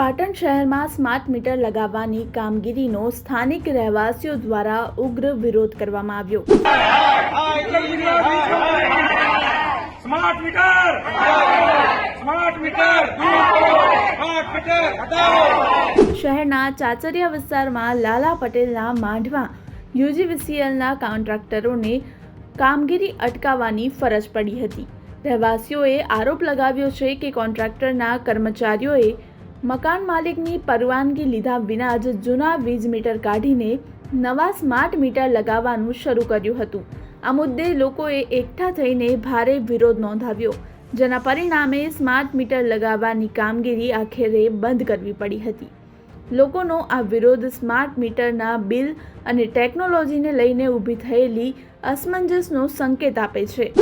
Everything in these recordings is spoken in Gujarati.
પાટણ શહેરમાં સ્માર્ટ મીટર લગાવવાની કામગીરીનો સ્થાનિક રહેવાસીઓ દ્વારા ઉગ્ર વિરોધ કરવામાં આવ્યો. Smart meter! Smart meter! Smart meter! હટાવો! શહેરના ચાચરિયા વિસ્તારમાં લાલા પટેલના માંડવા યુજીવીસીએલના કોન્ટ્રાક્ટરોને કામગીરી અટકાવવાની ફરજ પડી હતી. રહેવાસીઓએ આરોપ લગાવ્યો છે કે કોન્ટ્રાક્ટરના કર્મચારીઓએ મકાન માલિકની પરવાનગી લીધા વિના જ જૂના વીજ મીટર કાઢીને નવા સ્માર્ટ મીટર લગાવવાનું શરૂ કર્યું હતું. આ મુદ્દે લોકોએ એકઠા થઈને ભારે વિરોધ નોંધાવ્યો. જેના પરિણામે સ્માર્ટ મીટર લગાવવાની કામગીરી આખરે બંધ કરવી પડી હતી. લોકોનો આ વિરોધ સ્માર્ટ મીટરના બિલ અને ટેકનોલોજીને લઈને ઊભી થયેલી અસમંજસનો સંકેત આપે છે.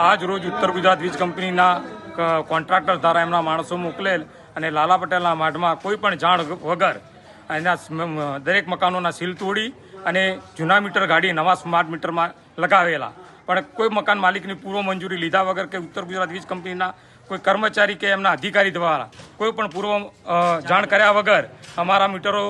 આજ રોજ ઉત્તર ગુજરાત વીજ કંપનીના કોન્ટ્રાક્ટર દ્વારા એમના માણસો મોકલેલ અને લાલા પટેલના માઢમાં કોઈ પણ જાણ વગર એના દરેક મકાનોના સીલ તોડી અને જૂના મીટર ગાડી નવા સ્માર્ટ મીટરમાં લગાવેલા. પણ કોઈ મકાન માલિકની પૂર્વ મંજૂરી લીધા વગર કે ઉત્તર ગુજરાત વીજ કંપનીના કોઈ કર્મચારી કે એમના અધિકારી દ્વારા કોઈ પણ પૂર્વ જાણ કર્યા વગર અમારા મીટરો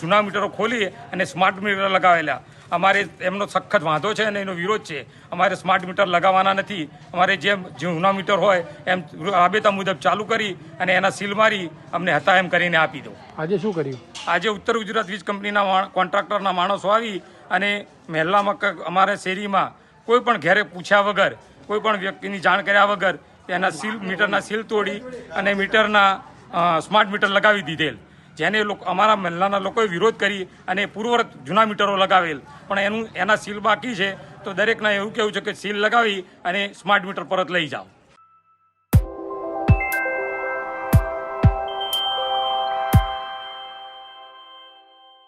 જૂના મીટરો ખોલી અને સ્માર્ટ મીટર લગાવેલા. અમારે એમનો સખત વાંધો છે અને એનો વિરોધ છે. અમારે સ્માર્ટ મીટર લગાવવાના નથી. અમારે જેમ જૂના મીટર હોય એમ રાબેતા મુજબ ચાલુ કરી અને એના સીલ મારી અમને હતા એમ કરીને આપી દો. આજે શું કર્યું? આજે ઉત્તર ગુજરાત વીજ કંપનીના કોન્ટ્રાક્ટરના માણસો આવી અને મહેલામાં ક- અમારા શેરીમાં કોઈ પણ ઘેરે પૂછ્યા વગર કોઈ પણ વ્યક્તિની જાણ કર્યા વગર એના સીલ મીટરના સીલ તોડી અને મીટરના સ્માર્ટ મીટર લગાવી દીધેલ. જેને અમારા મહિલાના લોકોએ વિરોધ કરી અને પૂર્વવર્ત જૂના મીટરો લગાવેલ. પણ એનું એના સીલ બાકી છે. તો દરેકના એવું કેવું છે કે સીલ લગાવી અને સ્માર્ટ મીટર પરત લઈ જાઓ.